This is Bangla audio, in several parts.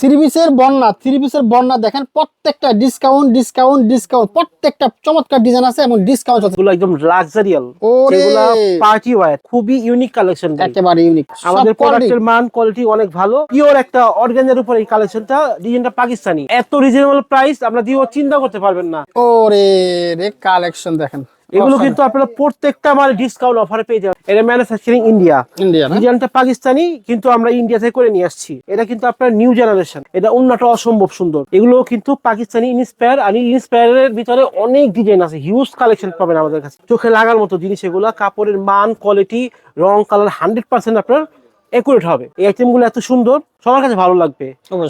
থ্রি পিসের বন্যা থ্রি পিসের বন্যা দেখেন প্রত্যেকটা ডিসকাউন্ট ডিসকাউন্ট ডিসকাউন্ট প্রত্যেকটা চমৎকার ডিজাইন আছে এবং ডিসকাউন্ট আছে। এগুলো একদম লাক্সারিয়াল যেগুলো পার্টি ওয়্যার খুবই ইউনিক কালেকশন একেবারে ইউনিক আমাদের প্রোডাক্টের মান কোয়ালিটি অনেক ভালো। পিওর একটা অর্গানের উপর এই কালেকশনটা ডিজাইনটা পাকিস্তানি। এত রিজনেবল প্রাইস আমরা দিও চিন্তা করতে পারবেন না। ওরে রে কালেকশন দেখেন। এগুলো কিন্তু আপনারা প্রত্যেকটা মাল ডিসকাউন্ট অফারে পেয়ে যাবেন। এটা ম্যানুফ্যাকচারিং ইন্ডিয়া ইন্ডিয়া না? ডিজাইনটা পাকিস্তানি কিন্তু আমরা ইন্ডিয়া থেকে করে নিয়ে আসছি। এটা কিন্তু আপনার নিউ জেনারেশন এটা অন্যটা অসম্ভব সুন্দর। এগুলো কিন্তু পাকিস্তানি ইন্সপায়ার আর ইন্সপায়ারের ভিতরে অনেক ডিজাইন আছে। হিউজ কালেকশন পাবেন আমাদের কাছে। চোখে লাগার মতো জিনিস এগুলো। কাপড়ের মান কোয়ালিটি রং কালার হান্ড্রেড পার্সেন্ট আপনার একুরেট হবে। এই আইটেমগুলো এত সুন্দর সবার কাছে ভালো লাগবে।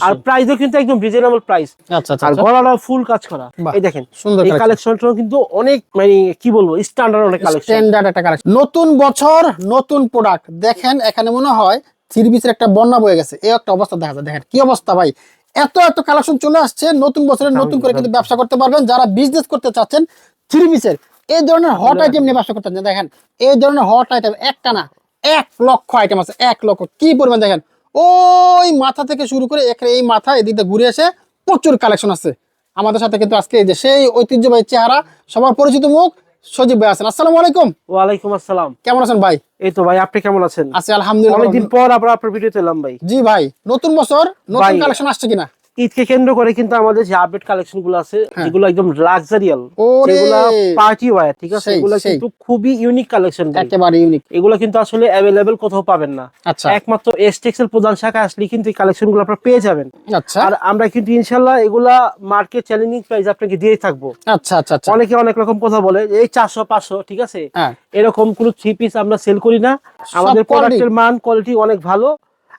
আর প্রাইসও কিন্তু একদম রিজনেবল প্রাইস আচ্ছা আচ্ছা আর আচ্ছা। গলাটাও ফুল কাজ করা। এই দেখেন সুন্দর এই। কালেকশনটাও কিন্তু অনেক মানে কি বলব স্ট্যান্ডার্ড অনেক কালেকশন স্ট্যান্ডার্ড একটা কালেকশন নতুন বছর নতুন প্রোডাক্ট দেখেন এখানে মনে হয় থ্রি পিসের একটা বন্যা বয়ে গেছে। এই একটা অবস্থা দেখা যায়। দেখেন কি অবস্থা ভাই। এত এত কালেকশন চলে আসছে। নতুন বছরে নতুন করে কিন্তু ব্যবসা করতে পারবেন। যারা বিজনেস করতে চাচ্ছেন থ্রি পিসের এই ধরনের হট আইটেম নিয়ে ব্যবসা করতে চাচ্ছেন। দেখেন এই ধরনের হট আইটেম একটা না এক লক্ষ আইটেম আছে এক লক্ষ। কি পরিমাণ দেখেন? ওই মাথা থেকে শুরু করে এখানে এই মাথা এদিকে ঘুরে এসে প্রচুর কালেকশন আছে। আমাদের সাথে কিন্তু আজকে এই যে সেই ঐতিহ্যবাহী চেহারা সবার পরিচিত মুখ সজীব ভাই আছেন। আসসালামু আলাইকুম। ওয়ালাইকুম আসসালাম। কেমন আছেন ভাই? এই তো ভাই আপনি কেমন আছেন? আছি আলহামদুলিল্লাহ। অনেকদিন পর আবার আপনার ভিডিওতে এলাম ভাই। জি ভাই নতুন বছর নতুন কালেকশন আসছে কিনা? ঈদকে কেন্দ্র করে কিন্তু আমাদের যে আপডেট কালেকশনগুলো আছে হ্যাঁ। যেগুলো একদম লাক্সারিয়াল যেগুলো পার্টি ওয়্যার ঠিক আছে? এগুলো কিন্তু খুবই ইউনিক কালেকশন একেবারে ইউনিক এগুলো কিন্তু আসলে অ্যাভেলেবেল কোথাও পাবেন না। আচ্ছা। একমাত্র এসটেক্সেল প্রধান শাখা আসলে কিন্তু এই কালেকশনগুলো আপনারা পেয়ে যাবেন। আচ্ছা। আর আমরা কিন্তু ইনশাল্লাহ এগুলা মার্কেট চ্যালেঞ্জিং প্রাইস আপনাকে দিয়ে থাকব। আচ্ছা আচ্ছা আচ্ছা। অনেকে অনেক রকম কথা বলে এই চারশো পাঁচশো ঠিক আছে? হ্যাঁ। এরকম কোনো থ্রি পিস আমরা সেল করি না। আমাদের প্রোডাক্টের মান কোয়ালিটি অনেক ভালো।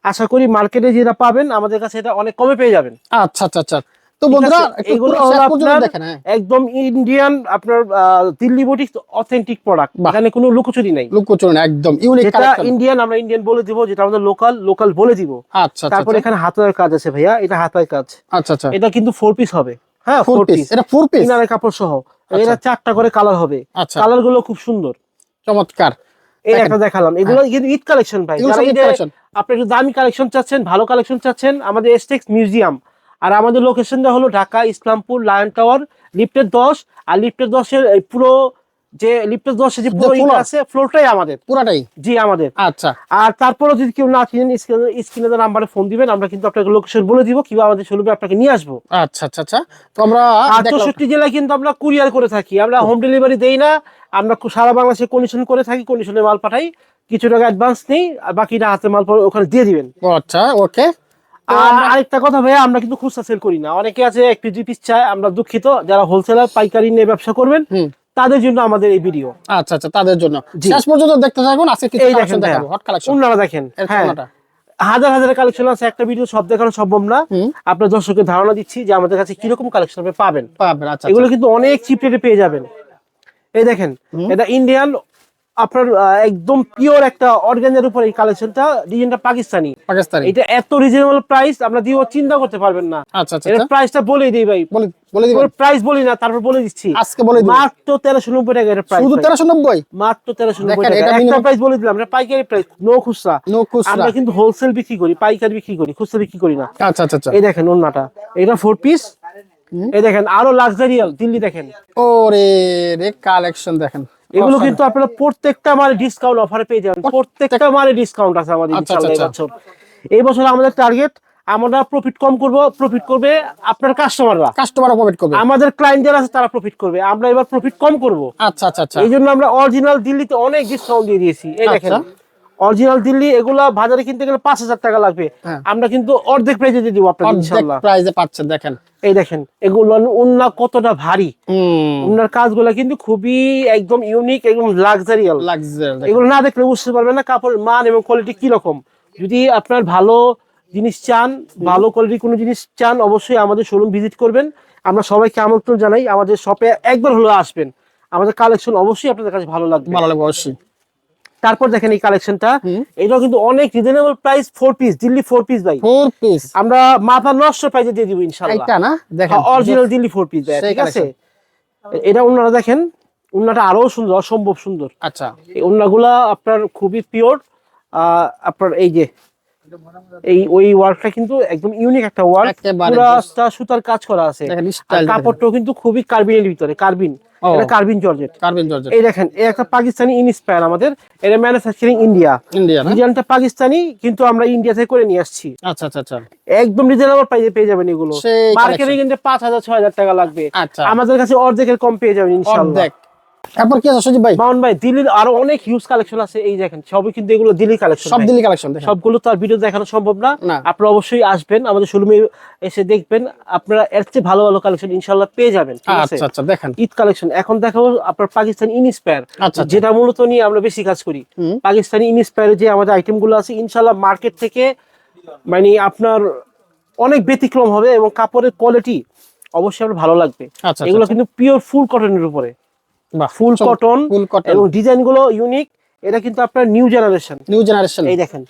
আশা করি মার্কেটে যেটা পাবেন আমাদের কাছে এটা অনেক কমে পেয়ে যাবেন। আচ্ছা আচ্ছা আচ্ছা। তো বন্ধুরা এগুলো হ্যাঁ। একদম ইন্ডিয়ান আপনার দিল্লি বুটিক অথেন্টিক প্রোডাক্ট। এখানে কোনো লুকোচুরি নাই। লুকোচুরি না, একদম ইউনিক কালেকশন ইন্ডিয়ান আমরা ইন্ডিয়ান বলে দিব যেটা আমাদের লোকাল লোকাল বলে দিব। আচ্ছা আচ্ছা তারপর এখানে হাতের কাজ আছে ভাইয়া এটা হাতের কাজ। আচ্ছা আচ্ছা। এটা কিন্তু ফোর পিস হবে। হ্যাঁ ফোর পিস এটা ফোর পিস ইনারের কাপড় সহ। এটা চারটা করে কালার হবে। আচ্ছা। কালারগুলো খুব সুন্দর। চমৎকার। এই একটা দেখালাম। এগুলো কিন্তু ঈদ কালেকশন ভাই। আপনি একটু দামি কালেকশন চাচ্ছেন ভালো কালেকশন চাচ্ছেন আমাদের এসটেক্স মিউজিয়াম আর আমাদের লোকেশনটা হলো ঢাকা ইসলামপুর লায়ন টাওয়ার লিফটের দশ। আর লিফটের দশের এই পুরো যে লিফটের দশে যে পুরো আছে ফ্লোরটাই আমাদের। পুরাটাই? জি আমাদের। আচ্ছা। আর তারপরে যদি কেউ না চিনেন স্ক্রিনে নাম্বারে ফোন দিবেন আমরা কিন্তু আপনাকে লোকেশন বলে দিব কিংবা আমাদের শোরুমে আপনাকে নিয়ে আসব। আচ্ছা আচ্ছা আচ্ছা। তো আমরা চৌষট্টি জেলায় কিন্তু আমরা কুরিয়ার করে থাকি। আমরা হোম ডেলিভারি দেই না আমরা সারা বাংলাদেশে কন্ডিশন করে থাকি কন্ডিশনে মাল পাঠাই। কিছু টাকা অ্যাডভান্স নেই আর বাকিটা হাতে মাল পরে ওখানে দিয়ে দিবেন। আচ্ছা ওকে আর আরেকটা কথা ভাইয়া আমরা কিন্তু খুচরা সেল করি না। অনেকে আছে এক দুই পিস চায় আমরা দুঃখিত। যারা হোলসেলার পাইকারি নিয়ে ব্যবসা করবেন তাদের জন্য আমাদের এই ভিডিও আচ্ছা আচ্ছা তাদের জন্য। শেষ পর্যন্ত দেখতে থাকুন আজকে কিছু কালেকশন দেখাবো হট কালেকশন অন্যরা দেখেন হ্যাঁ। হাজার হাজার কালেকশন আছে একটা ভিডিও সব দেখানো সম্ভব না। আপনার দর্শকের ধারণা দিচ্ছি যে আমাদের কাছে কীরকম কালেকশন আপনি পাবেন। পাবেন আচ্ছা এগুলো কিন্তু অনেক চিপ রেটে পেয়ে যাবেন। এই দেখেন এটা ইন্ডিয়ান আপনার একদম পিওর একটা অর্গানের উপর এই কালেকশনটা। ডিজাইনটা পাকিস্তানি। পাকিস্তানি। এটা এত রিজনেবল প্রাইস আমরা দিয়েও চিন্তা করতে পারবেন না। আচ্ছা আচ্ছা এর আচ্ছা। প্রাইসটা বলেই দিই ভাই। বলে বলে দিবেন। প্রাইস বলি না তারপর বলে দিচ্ছি। আজকে বলে দিবেন। মাত্র তেরোশো নব্বই টাকা এর প্রাইস শুধু তেরোশো নব্বই? মাত্র তেরোশো নব্বই দেখেন, টাকা। একটা প্রাইস বলে দিলাম এটা পাইকারি প্রাইস নো খুচরা। নো খুচরা। আমরা কিন্তু হোলসেল বিক্রি করি পাইকারি বিক্রি করি খুচরা বিক্রি করি না। আচ্ছা আচ্ছা আচ্ছা। এই দেখেন ওন্নাটা এটা ফোর পিস এই দেখেন আরও লাক্সারিয়াল দিল্লি দেখেন। ওরে রে কালেকশন দেখেন। এগুলো কিন্তু আপনারা প্রত্যেকটা মালে ডিসকাউন্ট অফার পেয়ে যাবেন। প্রত্যেকটা মালে ডিসকাউন্ট আছে আমাদের আচ্ছা, ইনশাআল্লাহ এই আচ্ছা, বছর। এই বছর আমাদের টার্গেট আমরা প্রফিট কম করব প্রফিট করবে আপনার কাস্টমাররা কাস্টমাররা প্রফিট করবে। আমাদের ক্লায়েন্ট যারা আছে তারা প্রফিট করবে। আমরা এবার প্রফিট কম করব। আচ্ছা আচ্ছা আচ্ছা। এইজন্য আমরা অরিজিনাল দিল্লিতে অনেক ডিসকাউন্ট দিয়ে দিয়েছি। এই দেখেন আচ্ছা। অরিজিনাল দিল্লি এগুলা বাজারে কিনতে গেলে পাঁচ হাজার টাকা লাগবে। হ্যাঁ। আমরা কিন্তু অর্ধেক প্রাইজে দিয়ে দিব আপনাকে অর্ধেক ইনশাআল্লাহ। প্রাইজে পাচ্ছেন দেখেন। এই দেখেন এগুলো উন্না কতটা ভারী। উন্নার কাজগুলো কিন্তু খুবই একদম ইউনিক একদম লাক্সারিয়াল লাক্সারি এগুলো না দেখলে বুঝতে পারবেন না কাপড়ের মান এবং কোয়ালিটি কি রকম। যদি আপনার ভালো জিনিস চান ভালো কোয়ালিটির কোনো জিনিস চান অবশ্যই আমাদের শোরুম ভিজিট করবেন। আমরা সবাইকে আমন্ত্রণ জানাই আমাদের শপে একবার হলেও আসবেন। আমাদের কালেকশন অবশ্যই আপনাদের কাছে ভালো লাগবে। ভালো লাগবে অবশ্যই। তারপর দেখেন এই কালেকশনটা। এটাও কিন্তু অনেক reasonable price four piece Delhi four piece ভাই। ফোর পিস আমরা মাথা নষ্ট প্রাইসে দিয়ে দিব ইনশাল্লাহ এটা না? দেখেন অরিজিনাল দিল্লি ফোর পিস ভাই ঠিক আছে? এটা ওনারা দেখেন ওনাটা আরও সুন্দর অসম্ভব সুন্দর। আচ্ছা। এই ওনাগুলা আপনার খুবই পিওর আপনার এই যে এই ওই ওয়ার্কটা কিন্তু একদম ইউনিক একটা ওয়ার্ক পুরাটা সুতার কাজ করা আছে। আর কাপড়টাও কিন্তু খুবই কার্বিনের ভিতরে কার্বিন এটা কার্বিন জর্জেট কার্বিন জর্জেট এই দেখেন এই একটা পাকিস্তানি ইনস্পায়ার আমাদের। এটা ম্যানুফ্যাকচারিং ইন্ডিয়া ইন্ডিয়া না? ডিজাইনটা পাকিস্তানি কিন্তু আমরা ইন্ডিয়া থেকে করে নিয়ে আসছি। আচ্ছা আচ্ছা আচ্ছা। একদম রিজনেবল প্রাইসে পেয়ে যাবেন এগুলো। মার্কেটে। কিন্তু পাঁচ হাজার ছয় হাজার টাকা লাগবে। আচ্ছা। আমাদের কাছে অর্ধেকের কম পেয়ে যাবেন ইনশাল্লাহ। অর্ধেক তারপর কি আছে সজীব ভাই? মামুন ভাই দিল্লির আরও অনেক হিউজ কালেকশন আছে এই দেখেন সবই কিন্তু এগুলো দিল্লি কালেকশন সব দিল্লি কালেকশন সবগুলো তো আর ভিডিও দেখানো সম্ভব না। না। আপনারা অবশ্যই আসবেন আমাদের শোরুমে এসে দেখবেন আপনারা এর চেয়ে ভালো ভালো কালেকশন ইনশাল্লাহ পেয়ে যাবেন আচ্ছা আচ্ছা দেখেন। ঈদ কালেকশন এখন দেখাবো আপনার পাকিস্তানি ইনস্পায়ার আচ্ছা, আচ্ছা। যেটা মূলত নিয়ে আমরা বেশি কাজ করি। পাকিস্তানি ইনস্পায়ার যে আমাদের আইটেমগুলো আছে ইনশাল্লাহ মার্কেট থেকে মানে আপনার অনেক ব্যতিক্রম হবে এবং কাপড়ের কোয়ালিটি অবশ্যই আপনার ভালো লাগবে। আচ্ছা এগুলো কিন্তু পিওর ফুল কটনের উপরে। Full cotton full cotton. এবং ডিজাইনগুলো ইউনিক এটা কিন্তু আপনার নিউ জেনারেশন নিউ জেনারেশন এই দেখেন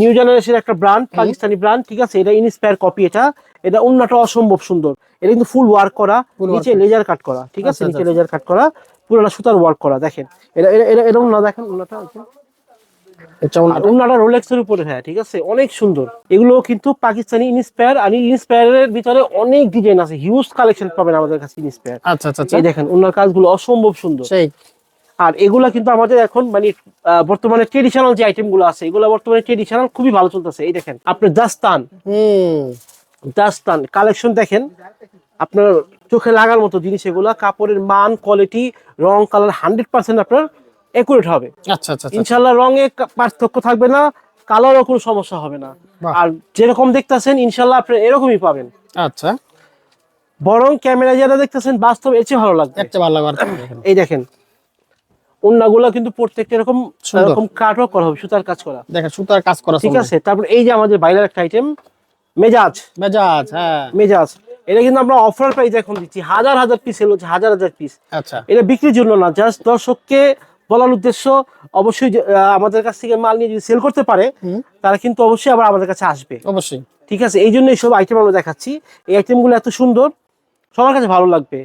নিউ জেনারেশন একটা ব্র্যান্ড পাকিস্তানি ব্র্যান্ড ঠিক আছে? এটা ইনস্পায়ার কপি এটা। এটা অন্যটা অসম্ভব সুন্দর। এটা কিন্তু ফুল ওয়ার্ক করা নিচে লেজার কাট করা ঠিক আছে? আচ্ছা, নিচে আচ্ছা। লেজার কাট করা পুরোটা সুতার ওয়ার্ক করা দেখেন। এটা এটা এটা এরকম না দেখেন ওনাটা এটা আর রোলেক্স এর উপরে হ্যাঁ ঠিক আছে? অনেক সুন্দর। এগুলো কিন্তু পাকিস্তানি ইনস্পায়ার আর ইনস্পায়ারের ভিতরে অনেক ডিজাইন আছে। হিউজ কালেকশন পাবেন আমাদের কাছে ইনস্পায়ার আচ্ছা আচ্ছা আচ্ছা। এই দেখেন ওনার কাজগুলো অসম্ভব সুন্দর। সেই। আর এগুলা কিন্তু আমাদের এখন মানে বর্তমানে ট্রেডিশনাল যে আইটেমগুলো আছে এগুলো বর্তমানে ট্রেডিশনাল খুবই ভালো চলতেছে। এই দেখেন আপনার দাস্তান দাস্তান কালেকশন দেখেন আপনার চোখে লাগার মতো জিনিস এগুলা। কাপড়ের মান কোয়ালিটি রং কালার হান্ড্রেড পার্সেন্ট আপনার একুরেট হবে। আচ্ছা আচ্ছা আচ্ছা। ইনশাল্লাহ রঙে পার্থক্য থাকবে না কালারও কোনো সমস্যা হবে না। আর যেরকম দেখতেছেন ইনশাল্লাহ আপনি এরকমই পাবেন। আচ্ছা। বরং ক্যামেরা যারা দেখতেছেন বাস্তব এর চেয়ে ভালো লাগবে। একটা ভালো লাগবে। এই দেখেন অন্যগুলো কিন্তু প্রত্যেকটা এরকম। এরকম কাটওয়ার্ক করা হবে সুতার কাজ করা। দেখেন সুতার কাজ করা ঠিক আছে তারপর এই যে আমাদের বাইরের একটা আইটেম মেজাজ। মেজাজ হ্যাঁ। মেজাজ এটা কিন্তু আমরা অফার প্রাইস এখন দিচ্ছি হাজার হাজার পিস এলো হাজার হাজার পিস আচ্ছা। এটা বিক্রির জন্য না জাস্ট দর্শককে বলার উদ্দেশ্য অবশ্যই আমাদের কাছ থেকে মাল নিয়ে যদি সেল করতে পারে। তারা কিন্তু অবশ্যই আবার আমাদের কাছে আসবে। অবশ্যই। ঠিক আছে? এই জন্য এইসব আইটেম আমরা দেখাচ্ছি। এই আইটেমগুলো এত সুন্দর সবার কাছে ভালো লাগবে।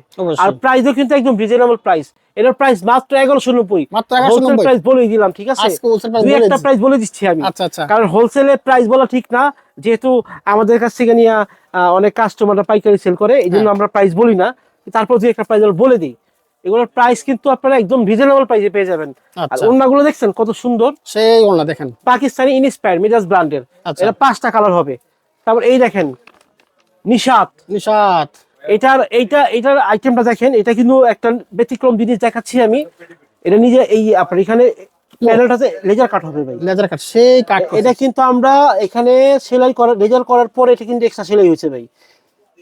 আর প্রাইসও কিন্তু একদম রিজনেবল প্রাইস এটার প্রাইস মাত্র এগারোশো নব্বই। হোলসেল প্রাইস বলেই দিলাম ঠিক আছে? দুই একটা প্রাইস বলে দিচ্ছি আমি। আচ্ছা আচ্ছা। কারণ হোলসেলে প্রাইস বলা ঠিক না। যেহেতু আমাদের কাছ থেকে নিয়ে অনেক কাস্টমাররা পাইকারি সেল করে এই জন্য হ্যাঁ। আমরা প্রাইস বলি না। তারপর দুই একটা প্রাইস বলে দিই। এগুলোর প্রাইস কিন্তু আপনারা একদম রিজনেবল প্রাইসে পেয়ে যাবেন। আর আচ্ছা। অন্যগুলো দেখছেন কত সুন্দর? সেই ওনা দেখেন। পাকিস্তানি ইনস্পায়ার মিজাজ ব্র্যান্ডের। এটা পাঁচটা কালার হবে। তারপর এই দেখেন নিশাত। নিশাত। এটার এইটা এটার আইটেমটা দেখেন এটা কিন্তু একটা ব্যতিক্রম জিনিস দেখাচ্ছি আমি। এটা নিজে এই আপনার এখানে প্যানেলটাতে লেজার কাট হবে ভাই। লেজার কাট সেই কাট এটা কিন্তু আমরা এখানে সেলাই করার রেজাল্ট করার পরে এটা কিন্তু এক্সট্রা সেলাই হয়েছে ভাই।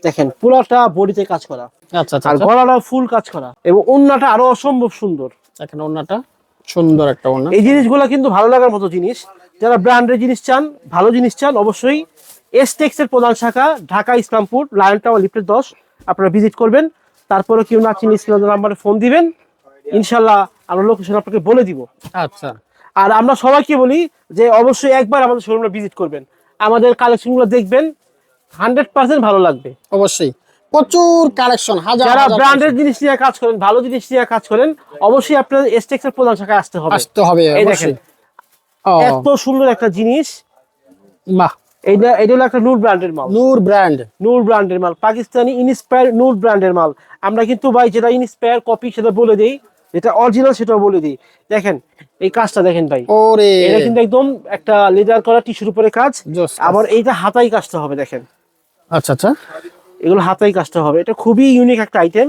দেখেন পুরোটা বডিতে কাজ করা। আর আচ্ছা। গলাটা ফুল কাজ করা। এবং ওন্নাটা আরও অসম্ভব সুন্দর। দেখেন ওনাটা সুন্দর একটা ওনা এই জিনিসগুলো কিন্তু ভালো লাগার মতো জিনিস। যারা ব্র্যান্ডের জিনিস চান ভালো জিনিস চান অবশ্যই এসটেক্স এর প্রধান শাখা ঢাকা ইসলামপুর লায়ন টাওয়ার লিফটের দশ আপনারা ভিজিট করবেন। তারপরে কেউ না চিনি স্ক্রিন নাম্বারে ফোন দিবেন। ইনশাল্লাহ আমরা লোকেশন আপনাকে বলে দিব। আচ্ছা। আর আমরা সবাইকে বলি যে অবশ্যই একবার আমাদের শোরুমটা ভিজিট করবেন। আমাদের কালেকশনগুলো দেখবেন হান্ড্রেড পার্সেন্ট ভালো লাগবে। অবশ্যই। প্রচুর কালেকশন হাজার যারা ব্র্যান্ডের জিনিস নিয়ে কাজ করেন ভালো জিনিস নিয়ে কাজ করেন অবশ্যই আপনার এসটেক্স এর প্রধান শাখায় আসতে হবে। আসতে হবে এই দেখেন। এত সুন্দর একটা জিনিস। বাহ। এইটা এটা হলো একটা নূর ব্র্যান্ডের মাল। নূর ব্র্যান্ড নূর ব্র্যান্ডের মাল পাকিস্তানি ইনস্পায়ার নূর ব্র্যান্ডের মাল। আমরা কিন্তু ভাই যেটা ইনস্পায়ার কপি সেটা বলে দিই যেটা অরিজিনাল সেটা বলে দিই। দেখেন এই কাজটা দেখেন ভাই। ওরে। এটা কিন্তু একদম একটা লেদার করা টিস্যুর উপরে কাজ। আবার এইটা হাতাই কাজটা হবে দেখেন। আচ্ছা আচ্ছা। এগুলো হাতাই কাজটা হবে। এটা খুবই ইউনিক একটা আইটেম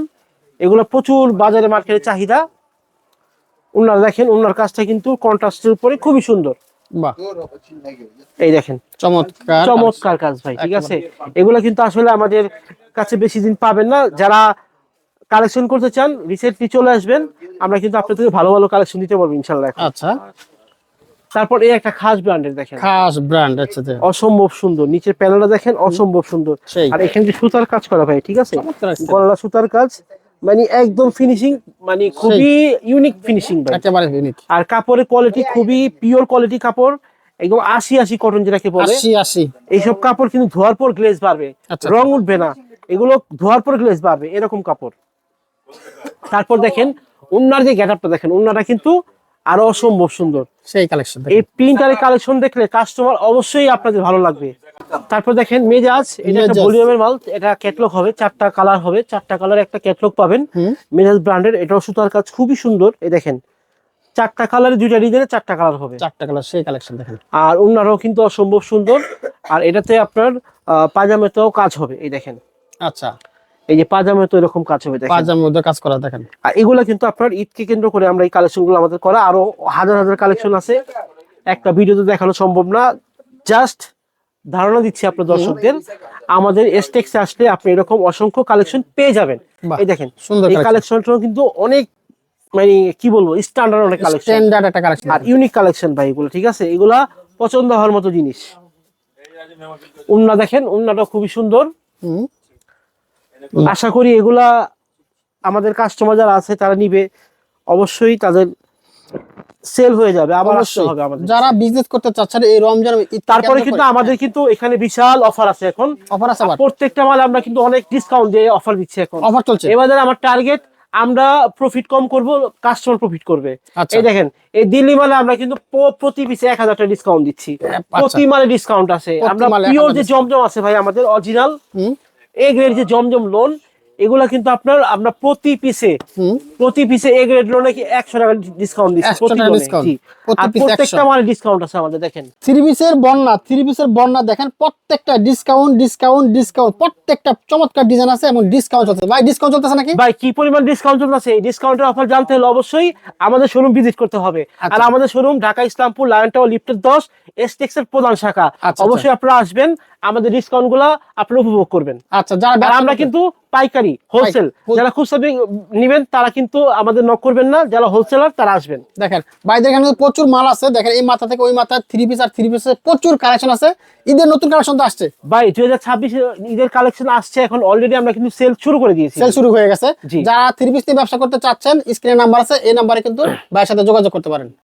এগুলো প্রচুর বাজারে মার্কেটে চাহিদা। ওনার দেখেন ওনার কাজটা কিন্তু কন্ট্রাস্টের উপরে খুবই সুন্দর। বাহ। এই দেখেন। চমৎকার চমৎকার কাজ ভাই ঠিক আছে? এগুলো কিন্তু আসলে আমাদের কাছে বেশি দিন পাবেন না। যারা কালেকশন করতে চান রিসেন্টলি চলে আসবেন। আমরা কিন্তু আপনাদের ভালো ভালো কালেকশন দিতে পারব ইনশাল্লাহ আচ্ছা। তারপর এই একটা খাস ব্র্যান্ডের দেখেন। খাস ব্র্যান্ড আচ্ছা আচ্ছা। অসম্ভব সুন্দর। নিচের প্যানেলটা দেখেন অসম্ভব সুন্দর। আর এখানে যে সুতার কাজ করা ভাই ঠিক আছে? গলা সুতার কাজ মানে একদম ফিনিশিং মানে খুবই ইউনিক ফিনিশিং ভাই। একেবারে ইউনিক আর কাপড়ের কোয়ালিটি খুবই পিওর কোয়ালিটি কাপড় একদম আশি আশি কটন যেটাকে বলে। আশি আশি। এইসব কাপড় কিন্তু ধোয়ার পর গ্লেজ বাড়বে। আচ্ছা। রং উঠবে না। এগুলো ধোয়ার পর গ্লেজ বাড়বে এরকম কাপড়। তারপর দেখেন উন্নার যে গেটআপটা দেখেন উন্নাটা কিন্তু আরও অসম্ভব সুন্দর। সেই কালেকশন এই প্রিন্টারের কালেকশন দেখলে কাস্টমার অবশ্যই আপনাদের ভালো লাগবে। তারপর দেখেন মেজাজ এটা একটা ভলিউমের মাল এটা ক্যাটলগ হবে চারটা কালার হবে চারটা কালার একটা ক্যাটলগ পাবেন। মেজাজ ব্র্যান্ডের এটাও সুতার কাজ খুবই সুন্দর। এই দেখেন চারটা কালারে দুইটা ডিজাইনে চারটা কালার হবে। চারটা কালার সেই কালেকশন দেখেন। আর অন্যরাও কিন্তু অসম্ভব সুন্দর। আর এটাতে আপনার পাজামাতেও কাজ হবে এই দেখেন। আচ্ছা। এই যে পাজামাতেও এরকম কাজ হবে পাঁচের মধ্যে কাজ করা দেখেন। আর এগুলো কিন্তু আপনার ঈদকে কেন্দ্র করে আমরা এই কালেকশনগুলো আমাদের করা। আরও হাজার হাজার কালেকশন আছে। একটা ভিডিওতে দেখানো সম্ভব না। জাস্ট ধারণা দিচ্ছি আপনার দর্শকদের আমাদের এসটেক্সে আসলে আপনি এরকম অসংখ্য কালেকশন পেয়ে যাবেন। এই দেখেন সুন্দর এই। কালেকশনটাও কিন্তু অনেক মানে কি বলব স্ট্যান্ডার্ড অনেক কালেকশন। স্ট্যান্ডার্ড একটা কালেকশন। আর ইউনিক কালেকশন ভাই এগুলো ঠিক আছে? এগুলা পছন্দ হওয়ার মতো জিনিস। উন্না দেখেন উন্নাটা খুবই সুন্দর। হুম। আশা করি এগুলা আমাদের কাস্টমার যারা আছে তারা নিবে। অবশ্যই তাদের সেল হয়ে যাবে আবার আসতে হবে আমাদের। যারা বিজনেস করতে চাচ্ছেন এই রমজান তারপরে কিন্তু আমাদের কিন্তু এখানে বিশাল অফার আছে এখন। অফার আছে প্রত্যেকটা মাল আমরা কিন্তু অনেক ডিসকাউন্ট দিয়ে অফার দিচ্ছি এখন। অফার চলছে? এবারে আমার টার্গেট আমরা প্রফিট কম করব কাস্টমার প্রফিট করবে। আচ্ছা। এই দেখেন এই দিল্লি মালে আমরা কিন্তু প্রতি পিসে এক হাজার টাকা ডিসকাউন্ট দিচ্ছি। আচ্ছা। প্রতি মালে ডিসকাউন্ট আছে। আমরা পিওর যে জমজম আছে ভাই আমাদের অরিজিনাল এ গ্রেড যে জমজম লোন এগুলা কিন্তু আপনার আমরা প্রতি পিসে প্রতি পিসে এ গ্রেড লোনে কি একশো টাকা ডিসকাউন্ট দিচ্ছি প্রতি লোনে। আর প্রত্যেকটা 100 মালে ডিসকাউন্ট আছে আমাদের দেখেন। থ্রি পিসের বন্যা থ্রি পিসের বন্যা দেখেন প্রত্যেকটা ডিসকাউন্ট ডিসকাউন্ট ডিসকাউন্ট প্রত্যেকটা চমৎকার ডিজাইন আছে এবং ডিসকাউন্ট চলছে ভাই ডিসকাউন্ট চলতেছে নাকি? ভাই কি পরিমাণ ডিসকাউন্ট চলতেছে? এই ডিসকাউন্টের অফার জানতে হলে অবশ্যই আমাদের শোরুম ভিজিট করতে হবে। আর আচ্ছা। আমাদের showroom Dhaka Islampur lion tower লিফটের দশ এসটেক্স এর প্রধান শাখা। আচ্ছা। অবশ্যই আপনারা আসবেন আমাদের ডিসকাউন্টগুলা আপনারা উপভোগ করবেন। আচ্ছা যারা আমরা কিন্তু পাইকারি হোলসেল যারা খুচরা নেবেন তারা কিন্তু আমাদের নক করবেন না। যারা হোলসেলার তারা আসবেন। দেখেন ভাইদের এখানে প্রচুর মাল আছে। দেখেন এই মাথা থেকে ওই মাথা থ্রি পিস আর থ্রি পিসের প্রচুর কালেকশন আছে। ঈদের নতুন কালেকশন তো আসছে। ভাই দুই হাজার ছাব্বিশ ঈদের কালেকশন আসছে এখন অলরেডি আমরা কিন্তু সেল শুরু করে দিয়েছি। সেল শুরু হয়ে গেছে। যারা থ্রি পিস নিয়ে ব্যবসা করতে চাচ্ছেন স্ক্রিনে নাম্বার আছে এই নাম্বারে কিন্তু ভাইয়ের সাথে যোগাযোগ করতে পারেন।